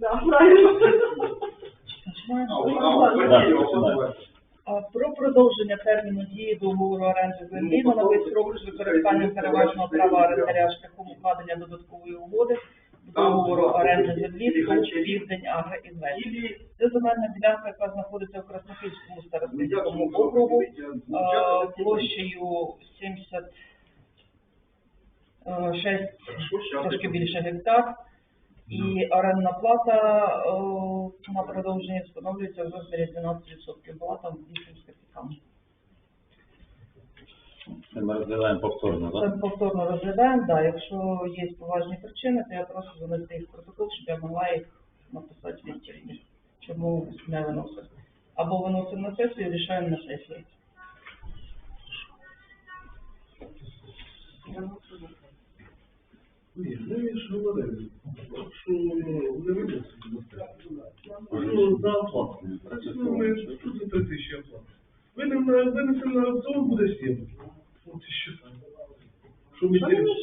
Да, правильно. Про продовження терміну дії договору оренди землі на новий строк з використанням переважного права орендаря шляхом укладення додаткової угоди договору оренди землі ТОВ Південь Агроінвест. Це земельна ділянка, яка знаходиться в Краснопільському старостинському округу, площею 76 трошки більше гектар. І орендна плата о, на продовження встановлюється в розмірі 12%. Була там 8 з копійками. Це ми розглядаємо повторно, так? Це повторно розглядаємо, да, якщо є поважні причини, то я прошу занести їх в протокол, щоб я могла їх написати відповідь. Чому не виносити. Або виносимо на сесію, рішаємо на сесії. Ні, ми ж говорили, що не виносимо. Що за оплату? Ну, ми тут за три тисячі оплати. Винесемо на аукціон, буде сім. От і що там. Що ми тільки- мне?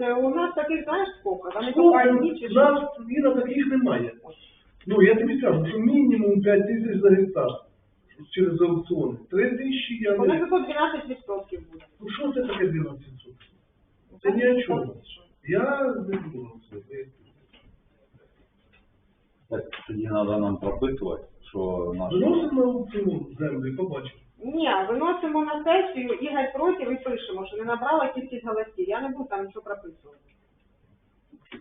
Э, У нас таких, знаешь, сколько? Там больнице, нас Іра таких немає. Ну, я тобі кажу, що мінімум 5 тисяч за гектар через аукціони. 3 тисячі я У нас не... зато 12 листовки будет. Ну, що це таке 12 соток? Це ні о чому. Я не буду голосувати. Так, тоді треба нам прописувати, що наш... Виносимо на аукціон землю і побачимо. Ні, виносимо на сесію, Ігор проти, і пишемо, що не набрала кількість голосів. Я не буду там нічого прописувати.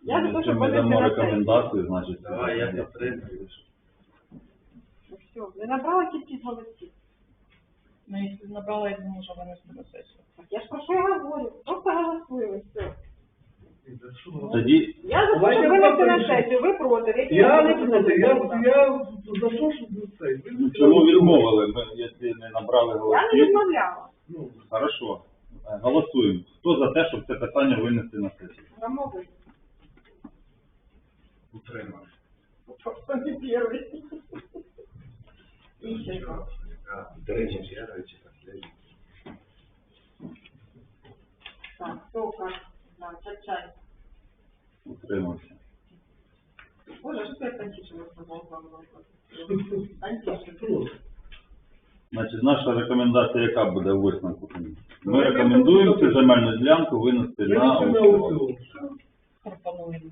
Я за те, щоб ми дамо на сесію. рекомендацію, значить... Давай, я підтримую. Ну, Все, не набрала кількість голосів. Ну, якщо набрала, я не можу винести на сесію. Так я ж про що я говорю? Просто голосуємо, все. Що? Тоді Я за те, Давайте щоб винести на сесію, ви проти. Які Я не голосуєте? проти, я, я за те, щоб не цей. Ви ну, чому відмовили? Ми, якщо не набрали Я не голосів, відмовляла. Ну, хорошо. Е, Голосуємо. Хто за те, щоб це питання винести на сесію? Замовили. Утримав. Просто не перший. Іщенко. Третій, п'ятий, последній. Так, хто как? Да. Утримався. Боже, сказал вам? Антишин. Значить, наша рекомендація яка буде у висновку? Ми рекомендуємо цю земельну ділянку винести на аукціон. Пропонуємо.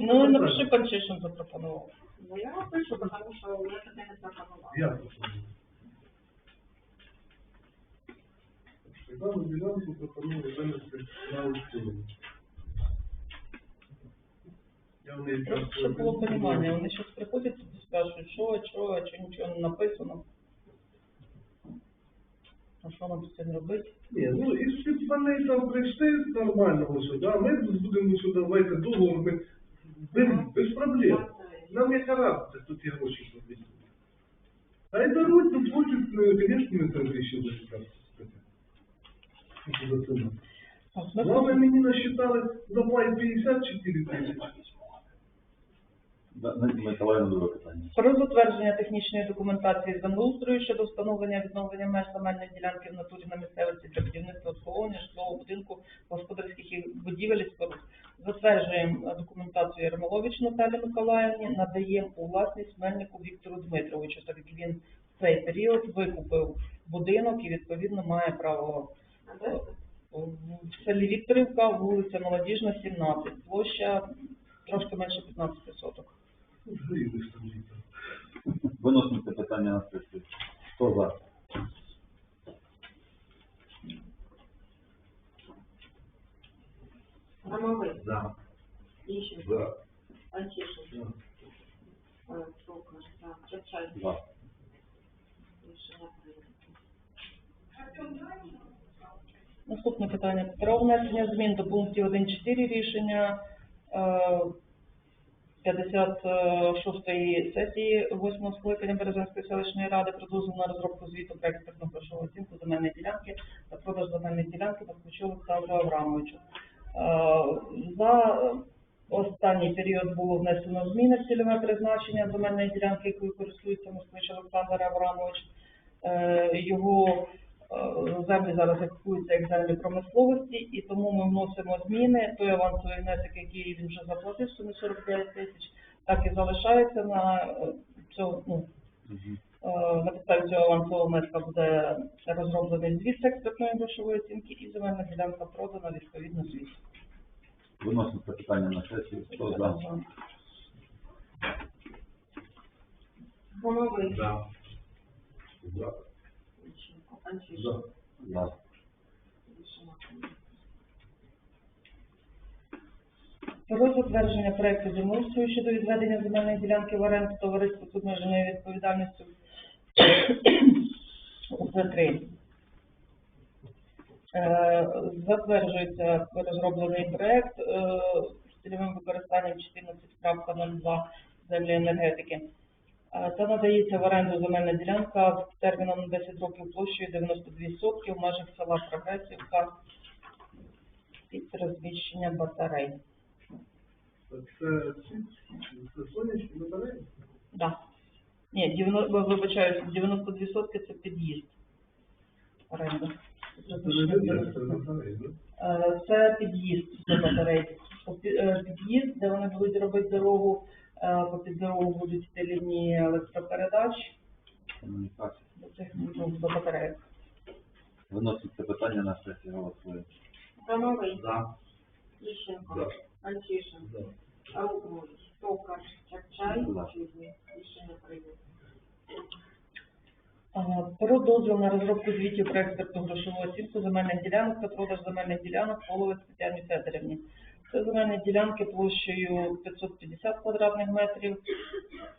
Ну, напиши. Панчишин запропонував. Ну, я напишу, потому что я это не запропоновала. Я пропоную. Дану ділянку пропоную винести на. Я неї Просто щоб було розуміння. Вони зараз приходять і спрашують, що, що, чи нічого не написано. А що нам з цим робити? Ні, ну і всі вони там прийшли нормально вже, да, ми будемо сюди давайте договор, ми без, без проблем. Нам є характер, тут є гроші платити. А й даруть, тут хочуть, ну, звісно, ми там ще буде ми мені насчитали за пай 54 тисячі. Миколаївна, друге питання. Про затвердження технічної документації землеустрою щодо встановлення відновлення меж земельної ділянки в натурі на місцевості для будівництва обслуговування житлового будинку, господарських і будівель і споруд. Затверджуємо е, документацію Ярмолович Наталі Миколаївні, надаємо у власність Мельнику Віктору Дмитровичу, так як він в цей період викупив будинок і відповідно має право в селі Вікторівка, вулиця Молодіжна, 17, площа трошки менше 15 соток. Виносимо це питання на сесію. Хто за? Ромовый, За. Ищенко, За. Антишин. Э, Сокол, да, чай-чай. За. Решение принято. Наступне питання. Про внесення змін до пунктів 1.4 рішення е, 56-ї сесії 8 скликання Березанської селищної ради про на розробку звіту експертну грошову оцінку земельної ділянки та продаж земельної ділянки Москвичу Олександру Аврамовичу. Е, За останній період було внесено зміни в цільове призначення земельної ділянки, якою користується Москвич Олександр Аврамович. Е, Його е, землі зараз експуються як землі промисловості, і тому ми вносимо зміни. Той авансовий внесок, який він вже заплатив, суми 49 тисяч, так і залишається на е, цьому, ну, Е, На підставі цього авансового внеска буде розроблений звіт експертної грошової оцінки і земельна ділянка продана відповідно звіт. Виносимо це питання на сесію. Хто за? Голови. За. За. Анчишин. За. Затвердження проекту землеустрою щодо відведення земельної ділянки в оренду товариству з обмеженою відповідальністю УП-3. Е, Затверджується розроблений проект е, з цільовим використанням 14.02 землі енергетики. Е, Та надається в оренду земельна ділянка з терміном на 10 років площею 92 сотки в межах села Прогресівка під розміщення батарей. Це, це сонячні батареї? Да. Ні, 90, вибачаюсь, 92 сотки це під'їзд. Оренда. Це? Е, Це під'їзд до батарей. Е, Під'їзд, де вони будуть робити дорогу, е, по під будуть лінії електропередач до цих до батарей. Виносимо це питання на сесію. Голосуємо. Голови. За. Лещенко. За. Анчишин. За. Аукмович. Токар. Чапчай. За. Чудний. Рішення прийнято. Про дозвіл на розробку звітів про експертну грошову оцінку земельних ділянок та продаж земельних ділянок Половець Тетяні Федорівні. Це земельні ділянки площею 550 квадратних метрів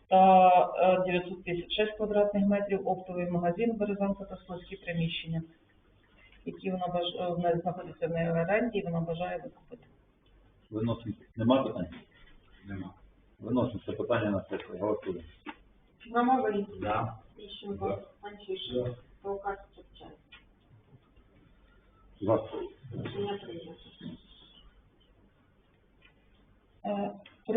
та е, 956 квадратних метрів, оптовий магазин, березанка та складські приміщення, які вона баж... е, вона знаходиться в неї оренді і вона бажає викупити. Виносимо. Нема питань? Нема. Виносимо це питання на сесію. Голосуємо. Голови. За. Лещенко. Анчишин. Токар. Чапчай. За. Рішення прийнято. Е,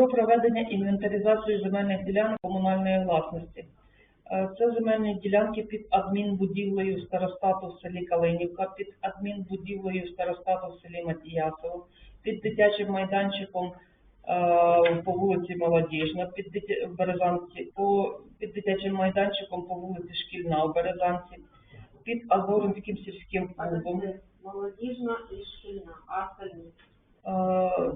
Про проведення інвентаризації земельних ділянок комунальної власності. Е, Це земельні ділянки під адмінбудівлею старостату в селі Калинівка, під адмінбудівлею старостату в селі Матіясово, під дитячим майданчиком е, по вулиці Молодіжна, під. Березанці, по... під дитячим майданчиком по вулиці Шкільна в Березанці, під Азоринським сільським клубом. Молодіжна і шкільна. А остальні?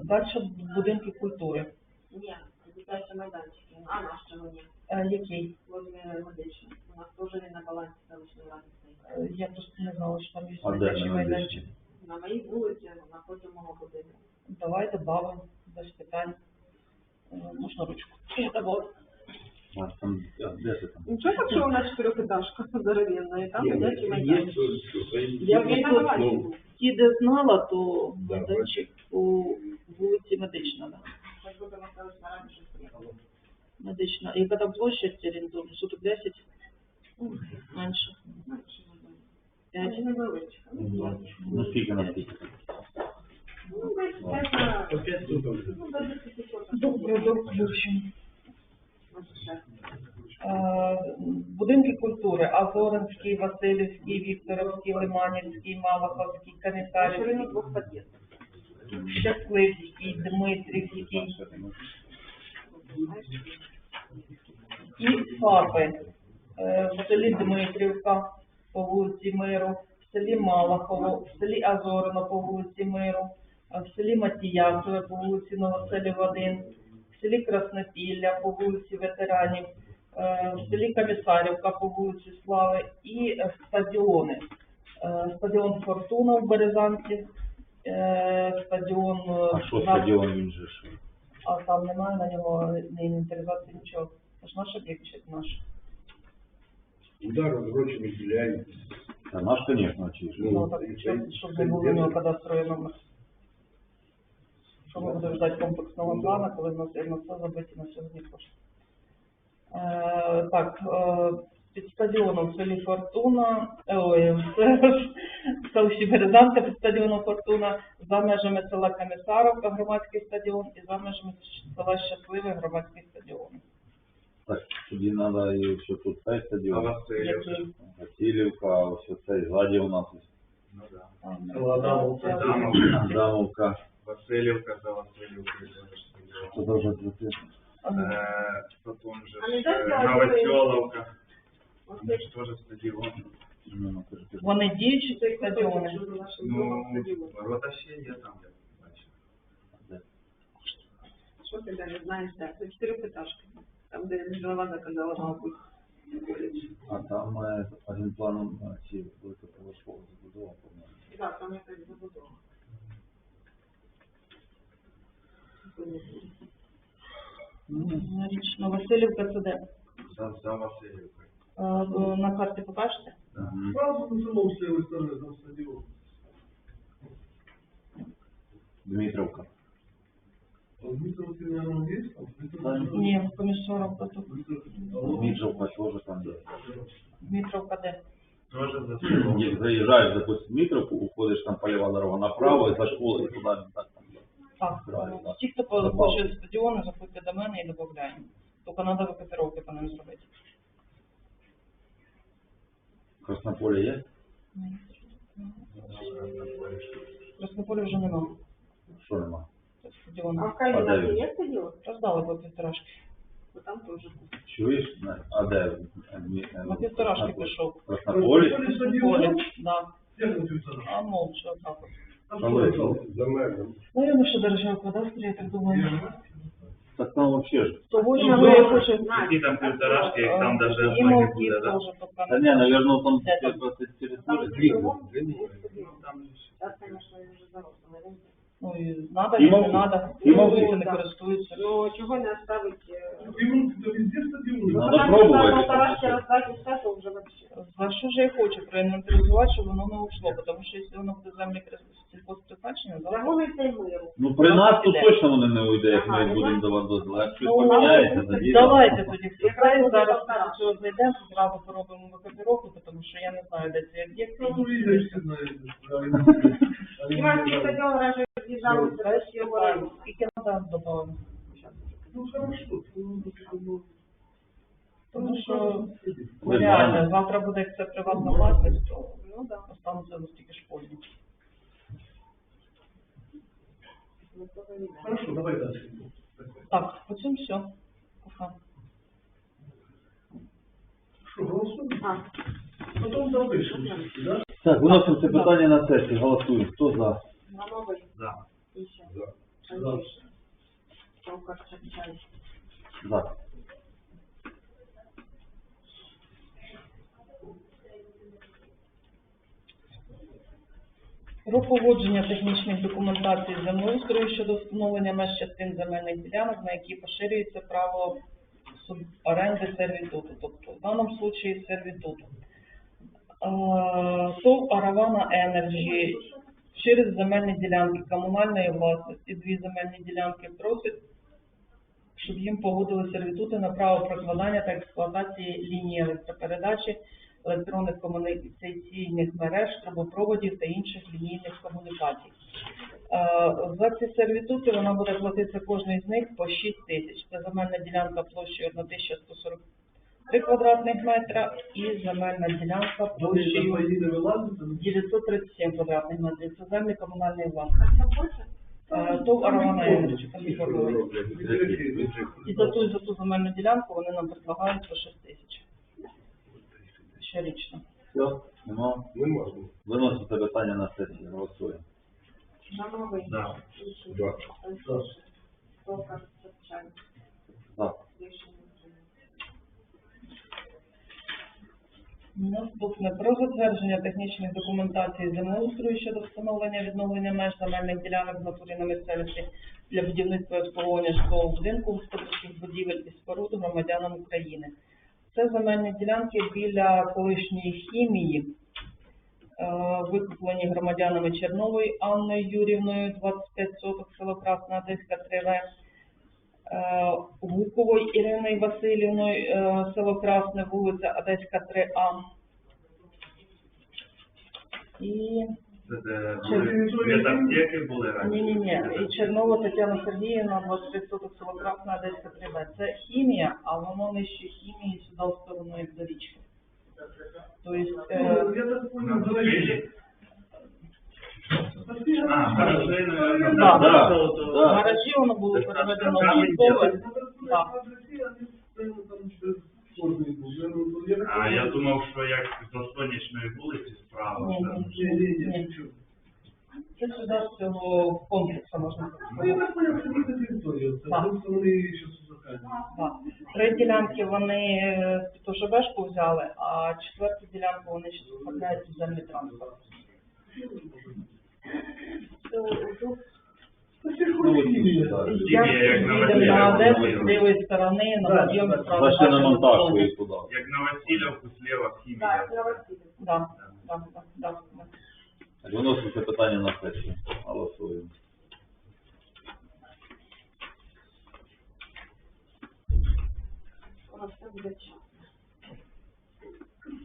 Далі будинки культури. Ні. Дитячі майданчики. А наш чого ні? Е, Який? Возле медичної. У нас теж не на балансі селищної ради стоїть. Я просто не знала, що там є А де дитячий на майданчик. медичній? На моїй вулиці, напроти мого будинку. Давай добавимо, без питань. Е, Можна ручку. Я добавлю. А там, а, де це там? Нічого так, що у нас чотирьохетажка здоровенна, і там дитячий майданчик. Я Він на балансі був. ті, де знала, то Да, майданчик у вулиці Медична. Да. Би на селищна раді щось приїхало. Медична. Яка там площа орієнтовно? Суток 10? Менше. Менше, мабуть. 5? Це невеличка. Ну, скільки на скільки? Ну, десь. Ну, до 10. Добре, добре, в общем. Будинки культури Азоринський, Васильівський, Вікторовський, Лиманівський, Малаховський, На Комісарівський, ширину двох під'їздів. Щасливський, Дмитрівський і ФАПи. Е, В селі Дмитрівка по вулиці Миру, в селі Малахово, в селі Азорино по вулиці Миру, в селі Матіясове по вулиці Новоселів 1, в селі Краснопілля по вулиці Ветеранів, е, в селі Комісарівка по вулиці Слави і стадіони. Е, Стадіон Фортуна в Березанці, е, стадіон... е, А що на- стадіон він же що? а там немає на нього не інвентаризації нічого. Це ж наш об'єкт чи наш. Удар гроші виділяють. Та наш, звісно, чи ж. Ну, Ну, так, щоб, щоб не було у нього діло. кадастровий номер. Що ми будемо ждати комплексного плану, коли в нас є на це забиті на сьогодні кошти. Е, так, е, під стадіоном селі Фортуна, е, ой, в селищі Березанка під стадіоном Фортуна, за межами села Комісаровка громадський стадіон і за межами села Щасливе громадський стадіон. Так, тоді треба і що тут цей стадіон, Васильівка? Який? Васильівка, а ось цей ззаді у нас Ну да. Адамовка. це-. Васильівка за Васильівкою. Це дуже крути. Е, Потім же е, Новоселовка. Ось Це це ж теж стадіон. Ну, це ж ти- Вони діючі цей ці стадіони. кусочок, що за нашим домом Ну, стадіон. ворота ще є там, я бачу. Що ти далі знаєш, де? Це чотирьохетажки. Там, де Міжнародна казала, мабуть, коледж. А там е, один планом е, ці великоповерхові забудова, по-моєму. Так, там якась забудова. Річно Васильівка це де? За, за Васильівкою. Е, На карті покажете? Сразу на. Дмитровка. Дмитровки, наверное, есть там? Ні, комісорок тут. Дмитровка теж там є. Дмитровка де? За. Як заїжджаєш, допустим, Дмитровку, уходиш там поліва дорога направо, і за школу, і туди, так там. Так, Правильно, ті, хто хоче стадіони, заходьте до мене і додаємо. Тільки треба викопіровки по ним зробити. Краснополе є? Краснополі вже нема. Що нема? Стадіону. А в А Каліна де він? є стадіон? Роздали по півторашки. Бо там теж. Чуєш? На- А де? Е, На півторашки Краснополе. пішов. Краснополі? Полі, да. Як на півтора? А молча так от. А Але- що там? За мене. Ну, я ще держав кадастрі, я так думаю. Так там вообще же. Того Ні, ж ну, ви я хоче... Які там півторашки, их там даже І одної не мовки буде, да? Та ні, наверное, там просто стадіон. Там же ж. Зараз, звісно, Ну, і надо, І і не надо. І мовки. Не користуються. Ну, чого не оставить... то. Надо пробувати. то. За що ж я хочу проінвентаризувати, щоб воно не ушло, тому що якщо воно буде землі сільхозпризначення, то Загониться й миру. Ну при нас Іде. точно вони не уйде, як ми ну, будемо давати дозвіл. Якщо Ну, щось поміняється, тоді... Давайте тоді. Якраз Зараз до цього зайдемо, зразу поробимо викопіровку, тому що я не знаю, де ці об'єкти. Ну, видно, все знают. Іванський стадіон раніше з'їжджали з Росії в районі. Скільки треба додаємо? Ну, хорошо. Ну, Тому що реально, знаєте. завтра буде як це приватна власність, то Ну, да. остануться тільки школьні. Хорошо, давай дальше. Так, по цьому все. Пока. Что, голосуем? А, Потом запишем, да? Так, виносимо це питання на сесію, голосуємо. Хто за? Громовий. За. Іще. За. Андрійович. Товкар Чапчай. За. Про погодження технічних документацій землеустрою щодо встановлення меж частин земельних ділянок, на які поширюється право суборенди сервітуту, тобто в даному случаї сервітуту. Е, ТОВ Аравана Енерджі через земельні ділянки комунальної власності, дві земельні ділянки просить, щоб їм погодили сервітути на право прокладання та експлуатації лінії електропередачі, електронних комунікаційних мереж, трубопроводів та інших лінійних комунікацій. Е, За ці сервітути вона буде платити кожний з них по 6 тисяч. Це земельна ділянка площею 1143 квадратних метра і земельна ділянка площею 937 квадратних метрів. Це землі комунальної власності. ТОВ Аравана Енерджі. І за ту і за ту земельну ділянку вони нам предлагають по 6 тисяч. Щорічно. Все? Нема? Не можна. Виносимо це питання на сесію, голосуємо. Громовий. За. Іще. За. Андрійович. Товкар Чапчай. За. Рішення прийнято. Наступне про затвердження технічної документації землеустрою щодо встановлення відновлення меж земельних ділянок в натурі на місцевості для будівництва і обслуговування житлового будинку, господарських будівель і споруд громадянам України. Це земельні ділянки біля колишньої хімії, е, викуплені громадянами Чернової Анною Юрівною, 25 соток, село Красна Одеська 3В, е, Гуковою Іриною Васильівною, е, село Красне, вулиця Одеська 3А. І ні, ні, ні. І Чернова Тетяна Сергіївна, 23 соток село Красна Одеська 3Б. Це хімія, а воно нижче хімії сюди в сторону як до річки. Тобто, е, Я так На понял, давай. Києві? А, гаражі, Да. Да, да. Гаражі воно було переведено в військове. Да. А я думав, що як до сонячної вулиці справа. Ні, ні. Ні. Це сюди з цього комплексу можна Ну, сказати. так. Три ділянки вони е, під ОЖБшку взяли, а четверту ділянку вони ще оформляють у землі транспорт. Як на на. Одесу з лівої сторони, на підйомі справа. Зайшли на туди. Як на Васильівку слева хімія. Так, я Васильівна. Да, да, да, да, да. Виноситься питання на сесію. Голосуємо. Скоро все буде час.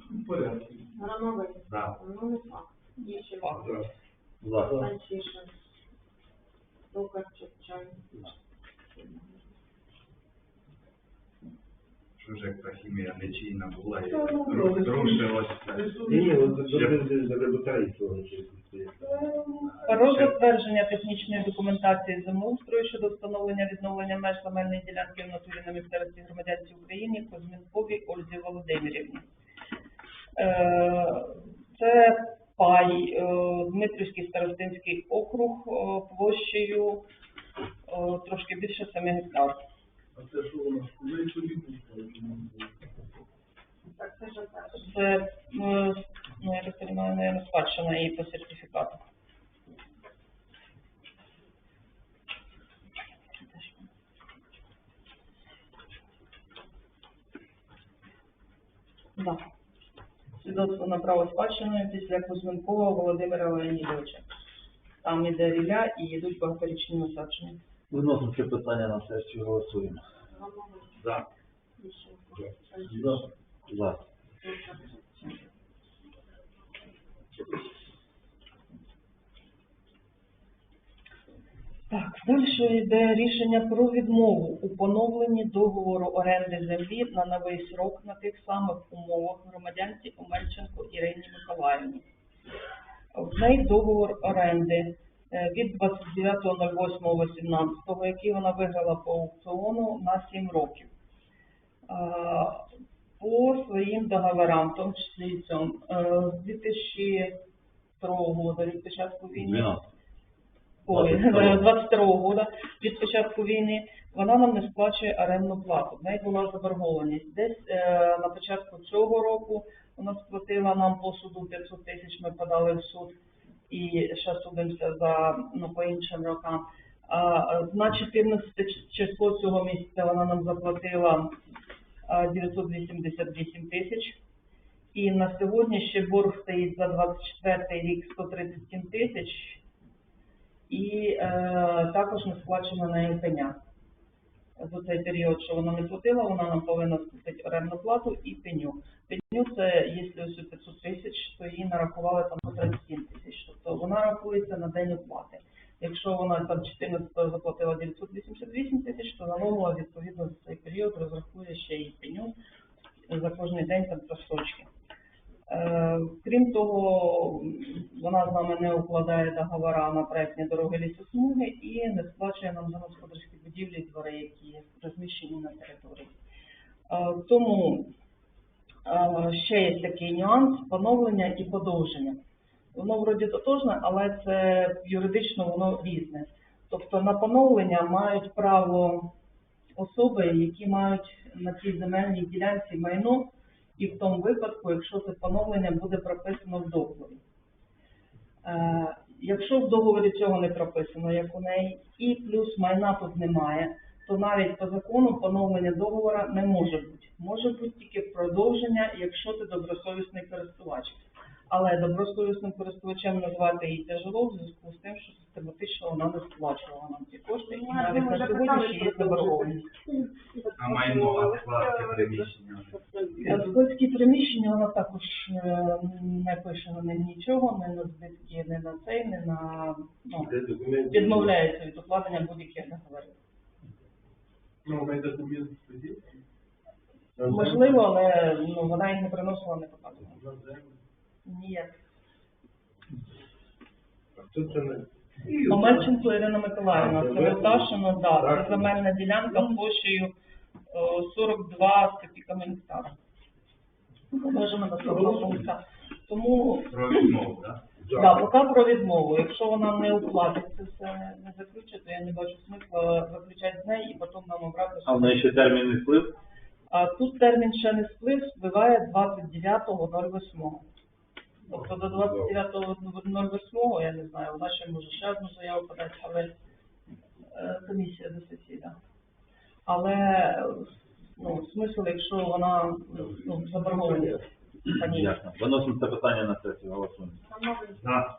В порядку. Грановий. Да. Ну, не факт. Єщенко. За. Панчишин. Токарчук, чай. Що ж як та хімія нечийна була і Та, ну, ну. Ні, через Про затвердження технічної документації землеустрою щодо встановлення відновлення меж земельної ділянки в натурі на місцевості громадянці України Козмінковій Ользі Володимирівні. Е, Це пай, е, Дмитрівський старостинський округ е, площею е, трошки більше 7 гектар. А це що у нас? Так, це ж так. Це, ну, я так розумію, не спадщина і по сертифікату. Да. Свідоцтво на право спадщини після Кузьменкова Володимира Леонідовича. Там іде ріля і йдуть багаторічні насадження. Виноситься питання на сесію. Голосуємо. За. За. За. Так, далі йде рішення про відмову у поновленні договору оренди землі на новий срок на тих самих умовах громадянці Омельченко Ірині Миколаївні. В неї договор оренди е, від 29.08.18, який вона виграла по аукціону на 7 років. По своїм договорам, в тому числі цьому, е, з 2002 року від початку війни, 12. Ой, 22-го. года від початку війни, вона нам не сплачує орендну плату. В неї була заборгованість. Десь е, на початку цього року вона сплатила нам по суду 500 тисяч, ми подали в суд і ще судимося за ну, по іншим рокам. А, на 14 число цього місяця вона нам заплатила е, 988 тисяч. І на сьогодні ще борг стоїть за 24 рік 137 тисяч і е, також не сплачено на неї пеня. За цей період, що вона не платила, вона нам повинна сплатити орендну плату і пеню. Пеню це, якщо ось 500 тисяч, то їй нарахували там по 37 тисяч. Тобто вона рахується на день оплати. Якщо вона там 14 заплатила 988 тисяч, то налогова відповідно за цей період розрахує ще і пеню за кожний день там просрочки. Е, Крім того, вона з нами не укладає договора на проектні дороги лісосмуги і не сплачує нам за господарські будівлі і двори, які розміщені на території. Е, Тому е, ще є такий нюанс поновлення і подовження. Воно вроді тотожне, але це юридично воно різне. Тобто на поновлення мають право особи, які мають на цій земельній ділянці майно, і в тому випадку, якщо це поновлення буде прописано в договорі. Е, якщо в договорі цього не прописано, як у неї, і плюс майна тут немає, то навіть по закону поновлення договора не може бути. Може бути тільки продовження, якщо ти добросовісний користувач. Але добросовісним користувачем назвати її тяжело в зв'язку з тим, що систематично вона не сплачувала нам ці кошти, і навіть на сьогодні ще є заборгованість. А майно, складське приміщення. Складські приміщення вона також е, не пише на них нічого, не на збитки, не на цей, не на ну, відмовляється від укладення будь-яких договорів. Ну, мене документ стоїть. Можливо, але ну, вона їх не приносила, не показувала. Ніяк. Тут це не... Омельченко Ірина Миколаївна, це це да, Так. це земельна ділянка площею е, 42 з копійками гектара. Можемо на пункту. Тому, Про відмову, так? да, поки про відмову. Якщо вона не оплатить це все не заключить, то я не бачу смисла заключати з нею і потім нам обратно. А в неї ще термін не сплив? А тут термін ще не сплив, спливає 29.08. Тобто до 29.08, я не знаю, вона ще може ще одну заяву подати, але е, комісія до сесії, да. Але ну, смисл, якщо вона ну, заборгованість. Ясно. Виносимо це питання на сесію, голосуємо. За.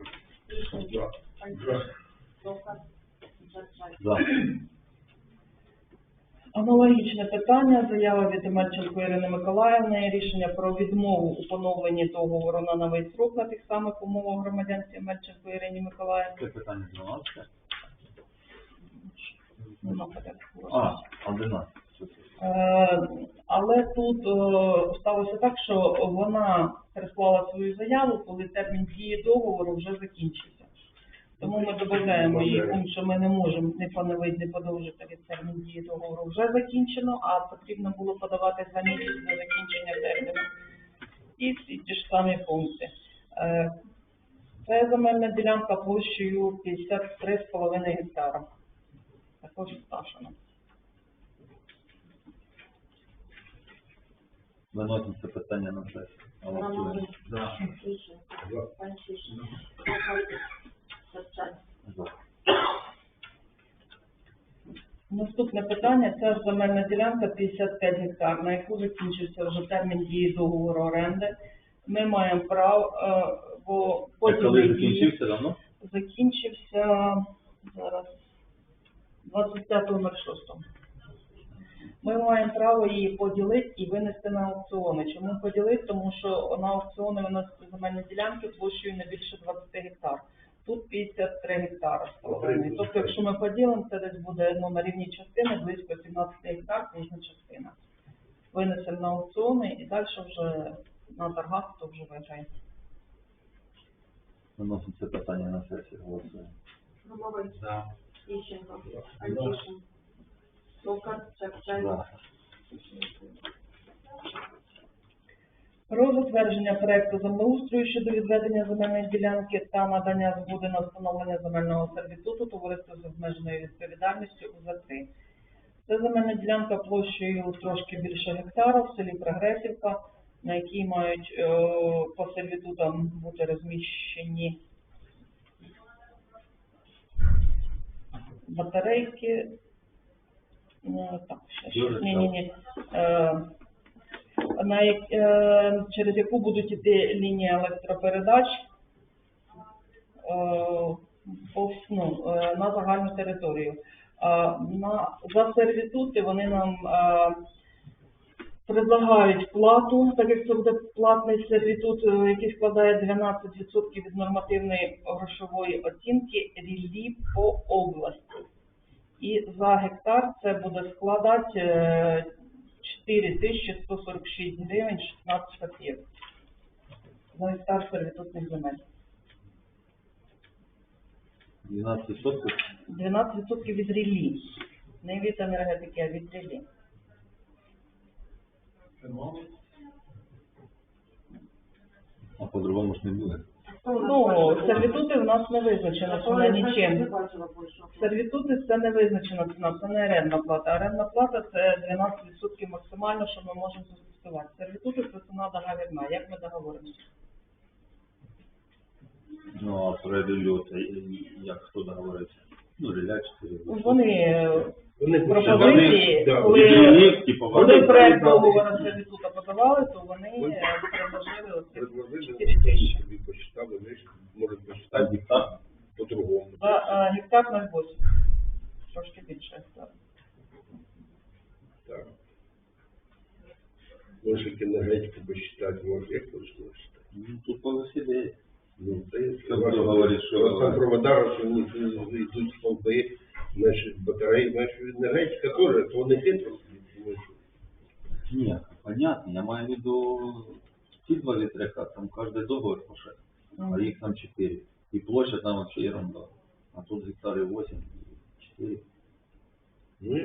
За. Аналогічне питання, заява від Імельченко Ірини Миколаївни, рішення про відмову у поновленні договору на новий срок на тих самих умовах громадянці Імельченко Ірині Миколаївні. Це питання 12. Нема. А, 11. Е, Але тут е, сталося так, що вона прислала свою заяву, коли термін дії договору вже закінчився. Тому ми додаємо її пункт, що ми не можемо не поновити, не подовжити від термін дії договору вже закінчено, а потрібно було подавати за місяць до закінчення терміну. І всі ті ж самі пункти. Е, Це земельна ділянка площею 53,5 гектара. Також сташена. Виносимо це питання на сесію. Голосуємо. За. Джерджай. За. Наступне питання це земельна ділянка 55 гектар, на яку закінчився вже термін дії договору оренди. Ми маємо право, е, бо А коли закінчився давно? закінчився зараз 25.06. Ми маємо право її поділити і винести на аукціони. Чому поділити? Тому що на аукціони виносити земельні ділянки площею не більше 20 гектар. Тут 53 гектара з половиною. Тобто, якщо ми поділимо, це десь буде ну, на рівні частини близько 17 гектар кожна частина. Винесемо на аукціони і далі вже на торгах хто вже виграє. Виносимо це питання на сесію. Голосуємо. Самовий, За. Ільченко, Панчишин, Довгань, Джерджай. Про затвердження проекту землеустрою щодо відведення земельної ділянки та надання згоди на встановлення земельного сервітуту товариства з обмеженою відповідальністю УЗ-3. Це земельна ділянка площею трошки більше гектара в селі Прогресівка, на якій мають е, по сервітутам бути розміщені батарейки. Ну, так, ще щось. Ні, ні, ні. На як- е, через яку будуть іти лінії електропередач е, ну, е, на загальну територію. На, за сервітути вони нам предлагають плату, так як це буде платний сервітут, який складає 12% від нормативної грошової оцінки ріллі по області. І за гектар це буде складати 4146 гривень 16 копійок. За гектар сервітутних земель. 12 соток. 12% від ріллі. Не від енергетики, а від ріллі. А по-другому ж не буде. Ну, сервітути в нас не визначена ціна нічим. Сервітути це не визначена ціна, це не орендна плата. Орендна плата це 12% максимально, що ми можемо застосувати. Сервітути це ціна договірна. Як ми договоримося? Ну, а про як хто договориться? Ну, реля 4. Вони е, Вони пропозиції, Да, коли, типу, коли проект договору сервітута подавали, то вони е, предложили оце 4 тисячі. собі посчитали, посчитати так. по-другому. Е, гектар 0,8. Трошки більше гектар. Так. Може, енергетику посчитати, може, як хочеш посчитати. Ну, тут по. Ну, це Що буду говорити, що- Там провода, що вони йдуть столби, значить, батареї, значить, енергетика теж, то вони хитро. собі, Ні, понятно, я маю в виду ці два вітряка, там кожен договор по шесть, а їх там чотири. І площа там вообще ерунда. А тут гектарів 8, 4. Ну?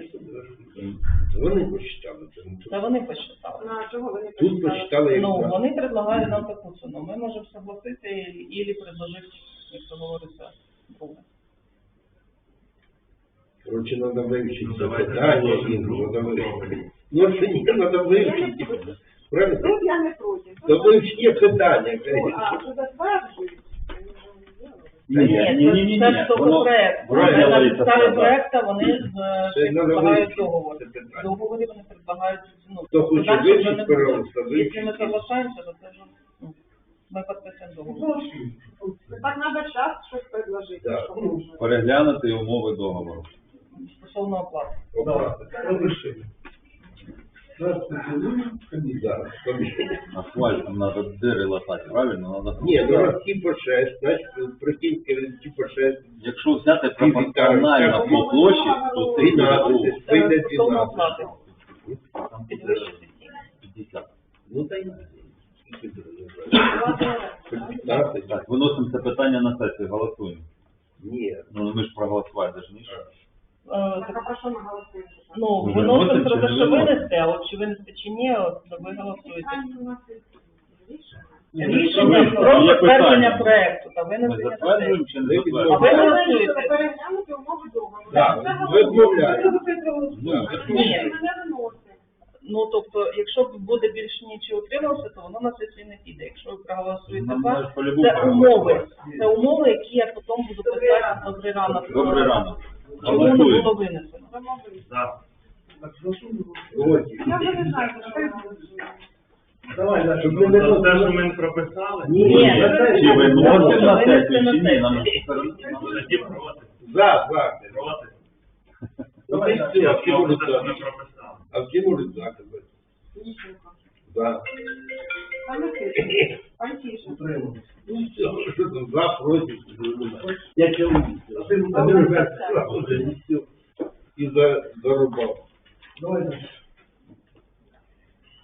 Вони посчитали. це не Та вони посчитали. Ну, а чого ви не Тут почитали? посчитали як Ну, так. вони предлагають нам таку ціну. Ми можемо согласитися і предложити, як це говориться, друге. Короче, надо вивчити Ну, це давайте питання, і вивчити. попробуємо. Ну, що ні, не вивчити. Правильно? Тут я не проти. То Тут- вивчіть питання. А, що затверджують? Ні, ні, ні, ні, це ні. ж того Воно проект. воно На делається підставі вони Це е, надо предлагають договор. В договорі вони предлагають ціну. Хто хоче Дальше вже вивчити, не буде. пожалуйста, Якщо ми соглашаємося, то це вже ну, ми підписуємо договор. Ну, Так треба час щось предложити. Переглянути умови договору. Стосовно оплати. Оплата. Разрешение. Да, поміщення. Асфальтом треба дири латати, правильно? Надо Ні, ну раз типа 6, значить, прикинь, типа 6, Якщо взяти пропорціонально по площі, то це 12, буде вийде Е, 12. там 50. Ну, та й скільки буде, не знаю. 15? Так, виносимо це питання на сесію, голосуємо. Ні. Ну ми ж проголосували, даже не Так, а про що? Ну, Ну, виносимо виносимо про чи те, не що винести, а от чи винести чи ні, от ви голосуєте. Питання у нас є рішення. Ні, ну, Рішення це про є затвердження питання. проекту та Ми винесення на затверджуємо чи не Ми А ви затверджуємо? голосуєте? Переглянути умови договору. Так, Це ви голосуємо. відмовляєте. Ну, Ні, Ні. ми не виносимо. Ну, тобто, якщо б буде більше нічого утримався, то воно на сесію не піде. Якщо ви проголосуєте Нам за, по-любому це умови. Це умови, які я потім буду писати добрий ранок. Добрий ранок. Чому не Голосуємо. було винесено? За. Ось. Я вже не знаю, що я голосую. Давай, дальше. Щоб ми не За те, що ми прописали? Ні, це- сесію. Чи виносимо на Винести сесію, на чи ні? сесію. Нам Тоді проти. За, за. Проти. Ну, і все, а всі Тому можуть що за. ми прописали. А всі можуть за казати. За.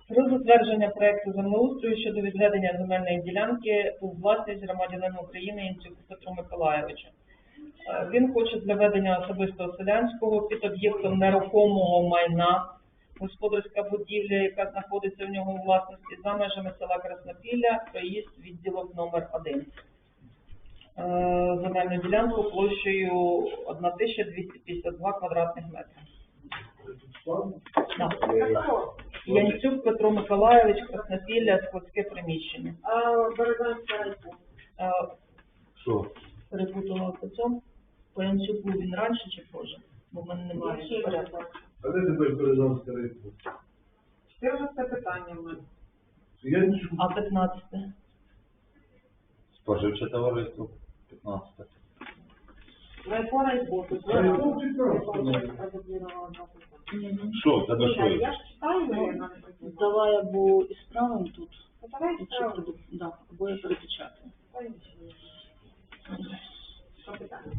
Про затвердження проекту землеустрою щодо відведення земельної ділянки у власність громадянина України Інцюк Петру Миколайовича. Е, Він хоче для ведення особистого селянського під об'єктом нерухомого майна господарська будівля, яка знаходиться в нього у власності за межами села Краснопілля, проїзд відділок номер 1. Е, Земельну ділянку площею 1252 квадратних метри. Так. Янцюк Петро Миколайович, Краснопілля, складське приміщення. А. Е, Що? Перепутала по цьому. По Янцюку він раніше чи позже? Бо в мене немає порядку. А де тепер Березанська райпо? 14 питання в мене. Я не чув. А 15? Споживче товариство 15. Райпо райпо. Тут Та я був Що, тебе що Я ж читаю. Давай або із правим тут. Ну, давай Тут ще да, або я перепечатаю. Що питання?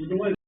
Ну,